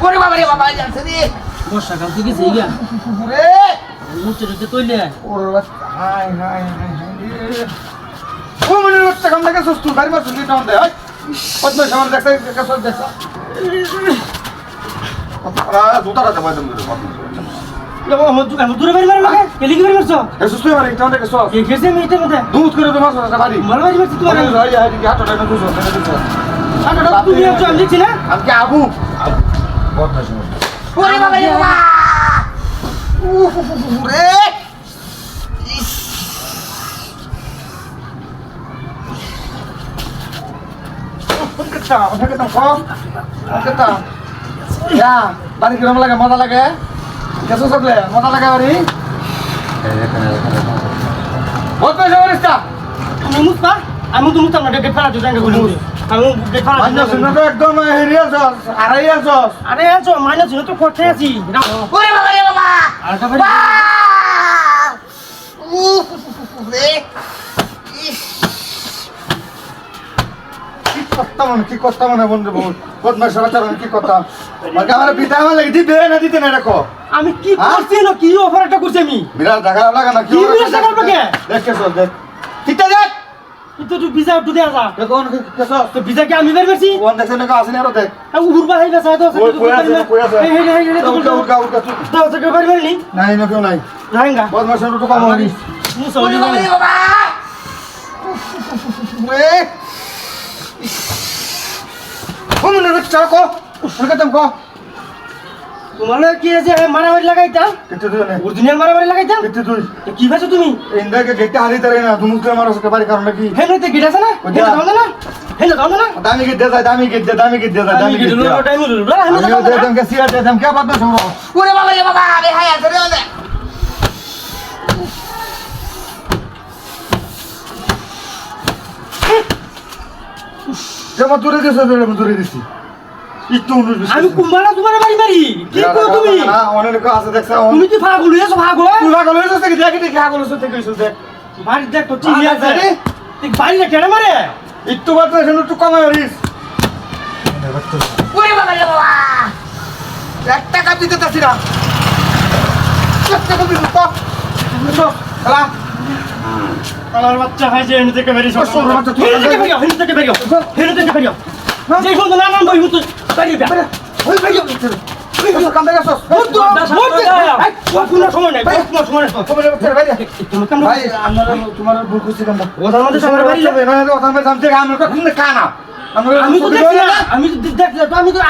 ওরে বাবা রে বাবা যাচ্ছে রে। বর্ষাকাল তো গেছে গিয়া। রে মুস্তে টুস্তে তৈলে ওরে হাই হাই ও মনে হচ্ছে কাম থেকে সুস্থ গাড়ি মার সুস্থ টাউন দে কত সামান দেখতে কাছ দেখছ দুটারা দেব একদম দূরে বাড়ি মারো লাগে কেলি কি বাড়ি মারছো? এ সুস্থ মারি টাউন দেখছ কে গেছে আমি মধ্যে? দুধ করে তোমার? তুমি আমি দেখছি না আমি কি আবু বদমাশ ওরে বাবা রে বাবা উফ রে Kita, udah kita kok. Kita. Ya, bari kiram লাগে মজা লাগে কেসো সকলে মজা লাগে বারি বহুত পয়সা বলিসটা আমি মুস্তা আমি তো মুস্তা না ডেকে ফেলা দিই জায়গা করে শুনে তো একদম হেরিয়া জস আড়াইয়া জস আরে আছো মাইনা শুনে তো করতে আছি ওরে বাবা রে বাবা। আরেকটা বাড়ি উফ কি করতাম আমি কি করতাম না বন্ধু বহুত বদমাশ বাচ্চা কি করতাম মানে আমার পিতা আমার লাগি দিবে না দিতে না দেখো আমি কি? করছি না? কি অফারটা করছি আমি? বিরাট দেখা লাগা না কি বিরাট দেখা লাগে? দেখ ঠিকটা দেখ। তুই ভিজা উঠু দেয়া যা। দেখো কেসো তো ভিজা কি আমি বের করছি? কোন দেখছে না আসেনি আরও দেখ। উড়বা হাই বেসা তো ওই কই আছে কই আছে? এই হেই হেই হেই উড়কা উড়কা উড়কা তুই। দাও তো বাড়ি মারলি নাই না কেউ নাই। বদমাশ বাবা! রে তুমি কো? তোমার লগে কি আছে মারামারি লাগাইতাম কিতে তুই নে। অরিজিনাল মারামারি লাগাইতাম কিতে তুই কি ভাবছ তুমি? ইন্দাকে গেটে তারে না তুমি তো আমার সাথে বাড়ি কারণ কি? হেন হইতে গিট আছে না? যা। দাও না হেন দাও না দামি গেট দে যায় দামি গেট দে দামি গেট দে যায় দামি গেট দে। টাইম হলো। রে আমি আমিও দে কে সিয়া দে দাম কে বাদ না শুনো ওরে বাবা রে বাবা রে হাই আছে রে যে মা দূরে দিছ। আমি কুম্বালা তোমার বাড়ি মারি কি কো তুমি না অনেক আছে দেখছ তুমি কি ফাগুল হইছো ফাগুল তুলা গলে হইছে কি দেখি দেখি আগলে সতে কইছ দেখ বাড়ি দেখ তো ঠিক আছে। তুই বাড়ি না কেন মারে একটু বাদ না শুনো একটু কমে মারিস ওরে বাবা রে বাবা এক টাকা দিতে চাচ্ছি না এক টাকা দিতে তো খেলা আমার বাচ্চা হয় যে হেন থেকে বেরিয়ে বাচ্চা তুই- থেকে বেরিয়ে হেন থেকে বেরিয়ে হেন থেকে বেরিয়ে যে কোন না নাম বই বেরিয়ে বেরিয়ে ওই দেখছি আমি তো দেখছি আমি তো